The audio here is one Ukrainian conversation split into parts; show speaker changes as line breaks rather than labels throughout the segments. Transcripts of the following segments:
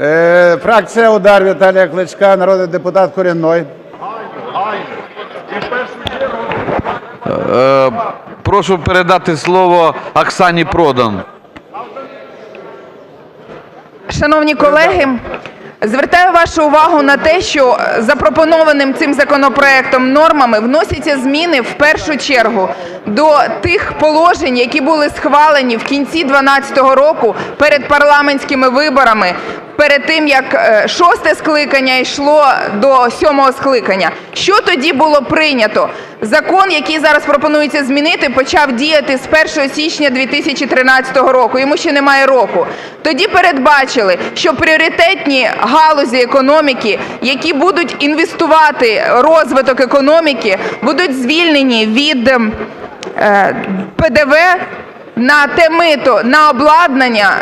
Е, Фракція Удар Віталія Кличка, народний депутат Корінной.
Е, Прошу передати слово Оксані Продан.
Шановні колеги, звертаю вашу увагу на те, що запропонованим цим законопроектом нормами вносяться зміни в першу чергу до тих положень, які були схвалені в кінці 2012 року перед парламентськими виборами. Перед тим як е, шосте скликання йшло до сьомого скликання, що тоді було прийнято? Закон, який зараз пропонується змінити, почав діяти з 1 січня 2013 року. Йому ще немає року. Тоді передбачили, що пріоритетні галузі економіки, які будуть інвестувати розвиток економіки, будуть звільнені від ем, е, ПДВ на те мито, на обладнання,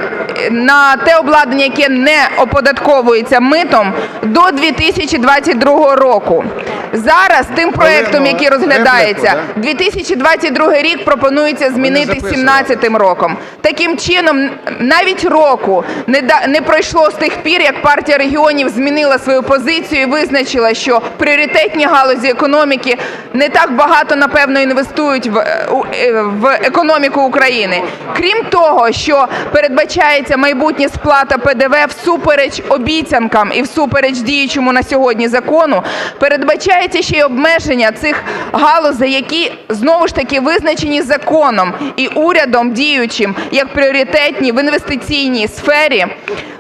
на те обладнання, яке не оподатковується митом до 2022 року. Зараз тим проектом, який розглядається,
репліку, да?
2022 рік пропонується змінити
записували.
17 роком. Таким чином, навіть року не, да- не пройшло з тих пір, як партія регіонів змінила свою позицію і визначила, що пріоритетні галузі економіки не так багато, напевно, інвестують в, е, е, економіку України. Крім того, що передбачається майбутня сплата ПДВ всупереч обіцянкам і всупереч діючому на сьогодні закону, передбачається ще й обмеження цих галузей, які знову ж таки визначені законом і урядом діючим як пріоритетні в інвестиційній сфері.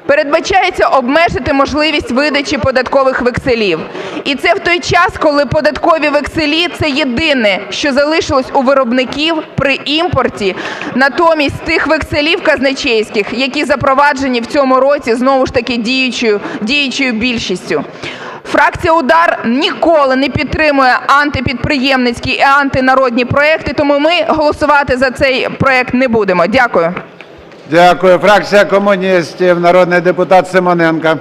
Передбачається обмежити можливість видачі податкових векселів. І це в той час, коли податкові векселі це єдине, що залишилось у виробників при імпорті. Натомість тих векселів казначейських, які запроваджені в цьому році знову ж таки діючою, діючою більшістю. Фракція Удар ніколи не підтримує антипідприємницькі і антинародні проекти, тому ми голосувати за цей проект не будемо. Дякую.
Дякую. Фракція комуністів, народний депутат Симоненко.